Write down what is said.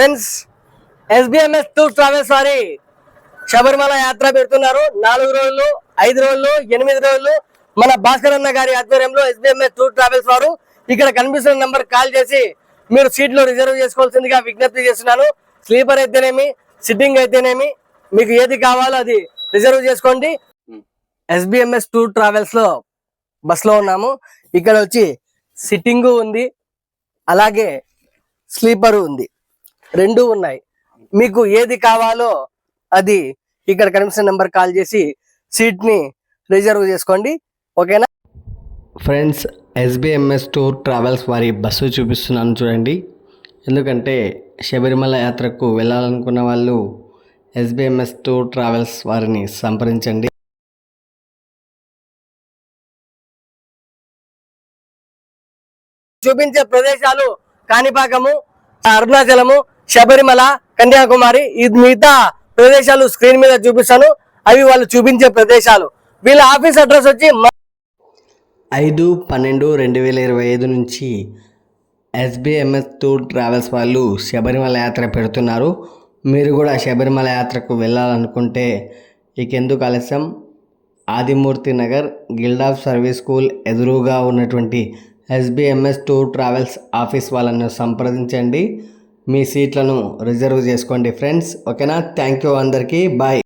Friends SBMS tour travels వారి శబరిమల యాత్ర పెడుతున్నారు. నాలుగు రోజులు ఐదు రోజులు ఎనిమిది రోజులు మన భాస్కర్ అన్న గారి ఆధ్వర్యంలో ఎస్బిఎంఎస్ టూర్ ట్రావెల్స్ వారు ఇక్కడ కనిపిస్తున్న నెంబర్ కాల్ చేసి మీరు సీట్లు రిజర్వ్ చేసుకోవాల్సిందిగా విజ్ఞప్తి చేస్తున్నాను. స్లీపర్ అయితేనేమి సిట్టింగ్ అయితేనేమి మీకు ఏది కావాలో అది రిజర్వ్ చేసుకోండి. ఎస్బిఎంఎస్ టూర్ ట్రావెల్స్లో బస్లో ఉన్నాము. ఇక్కడ వచ్చి సిట్టింగ్ ఉంది అలాగే స్లీపర్ ఉంది. రెండు ఉన్నాయి. మీకు ఏది కావాలో అది ఇక్కడ కనిపిస్తున్న నెంబర్ కాల్ చేసి సీట్ని రిజర్వ్ చేసుకోండి. ఓకేనా? ఫ్రెండ్స్ ఎస్బిఎంఎస్ టూర్ ట్రావెల్స్ వారి బస్సు చూపిస్తున్నాను చూడండి. ఎందుకంటే శబరిమల యాత్రకు వెళ్ళాలనుకున్న వాళ్ళు ఎస్బిఎంఎస్ టూర్ ట్రావెల్స్ వారిని సంప్రదించండి. చూపించే ప్రదేశాలు కాణిపాకము అరుణాచలము శబరిమల కన్యాకుమారి ఇది మిగతా ప్రదేశాలు స్క్రీన్ మీద చూపిస్తాను. అవి వాళ్ళు చూపించే ప్రదేశాలు. వీళ్ళ ఆఫీస్ అడ్రస్ వచ్చి ఐదు పన్నెండు రెండు వేల ఇరవై ఐదు నుంచి ఎస్బిఎంఎస్ టూర్ ట్రావెల్స్ వాళ్ళు శబరిమల యాత్ర పెడుతున్నారు. మీరు కూడా శబరిమల యాత్రకు వెళ్ళాలనుకుంటే ఇకెందుకు ఆలస్యం? Adimurthy Nagar guild of service school ఎదురుగా ఉన్నటువంటి ఎస్బిఎంఎస్ టూర్ ట్రావెల్స్ ఆఫీస్ వాళ్ళను సంప్రదించండి. మీ సీట్లను రిజర్వ్ చేసుకోండి ఫ్రెండ్స్. ఓకేనా? థ్యాంక్ యూ అందరికీ. బాయ్.